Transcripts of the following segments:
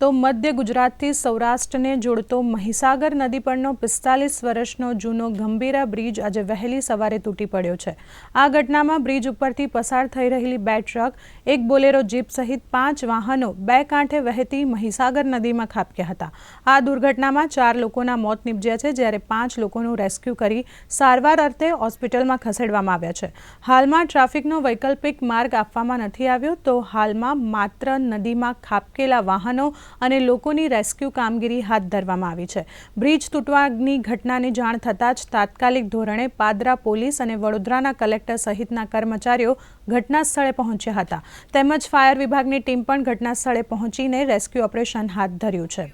તો મધ્ય ગુજરાતથી સૌરાષ્ટ્રને જોડતો મહીસાગર નદી પરનો પિસ્તાલીસ વર્ષનો જૂનો ગંભીરા બ્રિજ આજે વહેલી સવારે તૂટી પડ્યો છે. આ ઘટનામાં બ્રિજ ઉપરથી પસાર થઈ રહેલી બે ટ્રક, એક બોલેરો જીપ સહિત પાંચ વાહનો બે કાંઠે વહેતી મહીસાગર નદીમાં ખાબક્યા હતા. આ દુર્ઘટનામાં ચાર લોકોના મોત નીપજ્યા છે, જ્યારે પાંચ લોકોનું રેસ્ક્યુ કરી સારવાર અર્થે હોસ્પિટલમાં ખસેડવામાં આવ્યા છે. હાલમાં ટ્રાફિકનો વૈકલ્પિક માર્ગ આપવામાં નથી આવ્યો, તો હાલમાં માત્ર નદીમાં ખાબકેલા વાહનો અને લોકોની રેસ્ક્યુ કામગીરી હાથ ધરવામાં આવી છે. બ્રિજ તૂટવાની ઘટનાની જાણ થતાં જ તાત્કાલિક ધોરણે પાદરા પોલીસ અને વડોદરાના કલેક્ટર સહિતના કર્મચારીઓ ઘટના સ્થળે પહોંચ્યા હતા. તેમજ ફાયર વિભાગની ટીમ પણ ઘટના સ્થળે પહોંચીને રેસ્ક્યુ ઓપરેશન હાથ ધર્યું છે.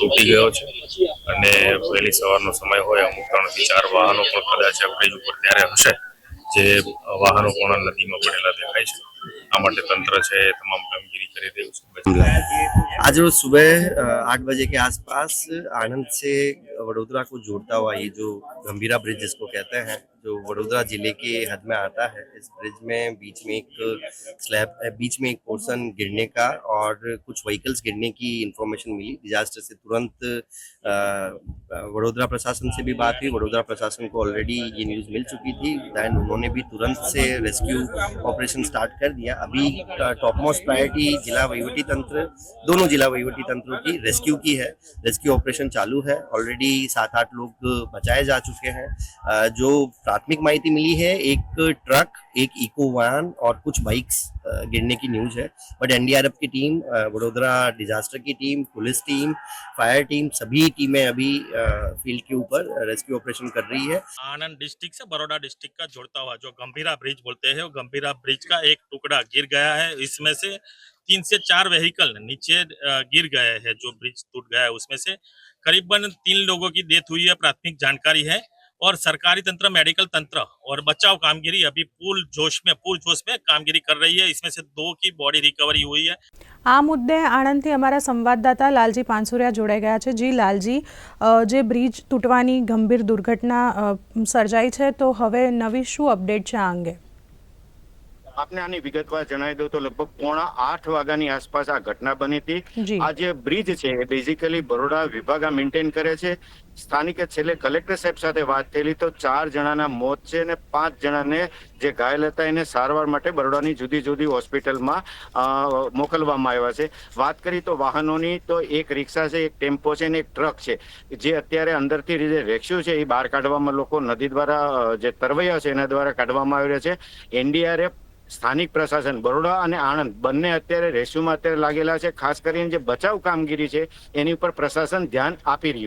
તૂટી ગયો છે. અને વહેલી સવારનો સમય હોય, અમુક ત્રણથી ચાર વાહનો પણ કદાચ બ્રિજ ઉપર ત્યારે હશે. જે વાહનો પણ નદીમાં પડેલા દેખાય છે. આ માટે તંત્ર છે એ તમામ કામગીરી કરી રહ્યું છે आज रोज सुबह अ, आठ बजे के आसपास आनंद से वडोदरा को जोड़ता हुआ ये जो गंभीरा ब्रिज जिसको कहते हैं जो वडोदरा ज़िले के हद में आता है, इस ब्रिज में बीच में एक स्लैब बीच में एक पोर्शन गिरने का और कुछ व्हीकल्स गिरने की इंफॉर्मेशन मिली। डिजास्टर से तुरंत वडोदरा प्रशासन से भी बात हुई। वडोदरा प्रशासन को ऑलरेडी ये न्यूज़ मिल चुकी थी। दैन उन्होंने भी तुरंत से रेस्क्यू ऑपरेशन स्टार्ट कर दिया। अभी टॉप मोस्ट प्रायोरिटी जिला वहीवटी तंत्र, दोनों जिला वहीवटी तंत्रों की रेस्क्यू की है। रेस्क्यू ऑपरेशन चालू है। ऑलरेडी सात आठ लोग बचाए जा चुके हैं। जो प्राथमिक माहिती मिली है, एक ट्रक, एक इको वैन और कुछ बाइक्स गिरने की न्यूज़ है। बट एनडीआरएफ की टीम वडोदरा डिजास्टर की team, police team, fire team, सभी टीमें अभी फ़ील्ड के ऊपर रेस्क्यू ऑपरेशन कर रही है। आनंद डिस्ट्रिक्ट से बड़ौदा डिस्ट्रिक्ट का जोड़ता हुआ, जो गंभीरा ब्रिज बोलते हैं, वो गंभीरा ब्रिज का एक टुकड़ा गिर गया है। इसमें से तीन से चार व्हीकल नीचे गिर गए हैं, जो ब्रिज टूट गया है उसमें से। करीबन तीन लोगों की डेथ हुई है, प्राथमिक जानकारी है। और सरकारी तंत्र मेडिकल तंत्र और बचाव कामगिरी अभी पूल जोश में पूल जोश में कामगिरी कर रही है इसमें से दो की बॉडी रिकवरी हुई है આ મુદ્દે આણંદથી અમારા સંવાદદાતા લાલજી પાનસુરિયા જોડાઈ ગયા છે જી લાલજી અ, જે બ્રિજ તૂટવાની ગંભીર દુર્ઘટના અ, સર્જાઈ છે તો હવે નવી શું અપડેટ છે આ અંગે આપને આની વિગતવાર જણાવી દઉં તો લગભગ પોણા આઠ વાગ્યાની આસપાસ આ ઘટના બની હતી. આ જે બ્રિજ છે એ બેઝિકલી બરોડા વિભાગ આ મેન્ટેન કરે છે. સ્થાનિકે છેલ્લે કલેક્ટર સાહેબ સાથે વાત થયેલી તો ચાર જણાના મોત છે અને પાંચ જણાને જે ઘાયલ હતા એને સારવાર માટે બરોડાની જુદી જુદી હોસ્પિટલમાં મોકલવામાં આવ્યા છે. વાત કરી તો વાહનોની તો એક રિક્ષા છે એક ટેમ્પો છે અને એક ટ્રક છે. જે અત્યારે અંદરથી જે રેક્સ્યુ છે એ બહાર કાઢવામાં લોકો નદી દ્વારા જે તરવૈયા છે એના દ્વારા કાઢવામાં આવી રહ્યા છે. એનડીઆરએફ સ્થાનિક પ્રશાસન, બરોડા અને આણંદ બંને અત્યારે રેસ્ક્યુમાં અત્યારે લાગેલા છે, ખાસ કરીને જે બચાવ કામગીરી છે, એની ઉપર પ્રશાસન ધ્યાન આપી રહ્યું